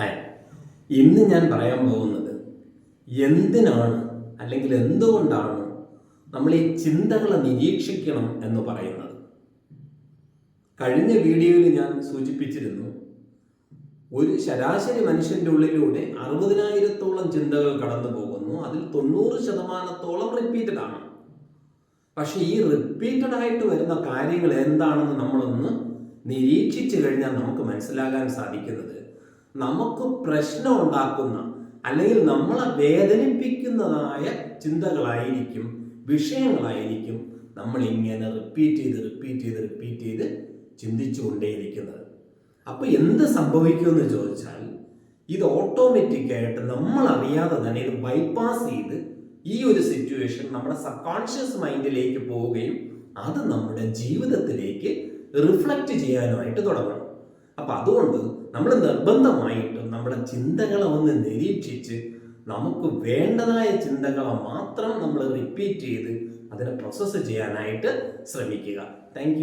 Hi ഇന്ന് ഞാൻ പറയാൻ പോകുന്നത് എന്തിനാണ് അല്ലെങ്കിൽ എന്തുകൊണ്ടാണ് നമ്മൾ ഈ ചിന്തകളെ നിരീക്ഷിക്കണം എന്ന് പറയുന്നത്? കഴിഞ്ഞ വീഡിയോയിൽ ഞാൻ സൂചിപ്പിച്ചിരുന്നു ഒരു ശരാശരി മനുഷ്യന്റെ ഉള്ളിലൂടെ അറുപതിനായിരത്തോളം ചിന്തകൾ കടന്നു പോകുന്നു. അതിൽ തൊണ്ണൂറ് ശതമാനത്തോളം റിപ്പീറ്റഡ് ആണ്. പക്ഷേ ഈ റിപ്പീറ്റഡ് ആയിട്ട് വരുന്ന കാര്യങ്ങൾ എന്താണെന്ന് നമ്മളൊന്ന് നിരീക്ഷിച്ചു കഴിഞ്ഞാൽ നമുക്ക് മനസ്സിലാകാൻ സാധിക്കുന്നത് നമുക്ക് പ്രശ്നം ഉണ്ടാക്കുന്ന അല്ലെങ്കിൽ നമ്മളെ വേദനിപ്പിക്കുന്നതായ ചിന്തകളായിരിക്കും വിഷയങ്ങളായിരിക്കും നമ്മൾ ഇങ്ങനെ റിപ്പീറ്റ് ചെയ്ത് റിപ്പീറ്റ് ചെയ്ത് റിപ്പീറ്റ് ചെയ്ത് ചിന്തിച്ചു കൊണ്ടേയിരിക്കുന്നത് അപ്പൊ എന്ത് സംഭവിക്കുമെന്ന് ചോദിച്ചാൽ ഇത് ഓട്ടോമാറ്റിക് ആയിട്ട് നമ്മൾ അറിയാതെ തന്നെ ഇത് ബൈപ്പാസ് ചെയ്ത് ഈ ഒരു സിറ്റുവേഷൻ നമ്മുടെ സബ് കോൺഷ്യസ് മൈൻഡിലേക്ക് പോവുകയും അത് നമ്മുടെ ജീവിതത്തിലേക്ക് റിഫ്ലക്റ്റ് ചെയ്യാനുമായിട്ട് തുടങ്ങണം. അപ്പൊ അതുകൊണ്ട് നമ്മൾ നിർബന്ധമായിട്ടും നമ്മുടെ ചിന്തകളെ ഒന്ന് നിരീക്ഷിച്ച് നമുക്ക് വേണ്ടതായ ചിന്തകളെ മാത്രം നമ്മൾ റിപ്പീറ്റ് ചെയ്ത് അതിനെ പ്രോസസ്സ് ചെയ്യാനായിട്ട് ശ്രമിക്കുക. താങ്ക്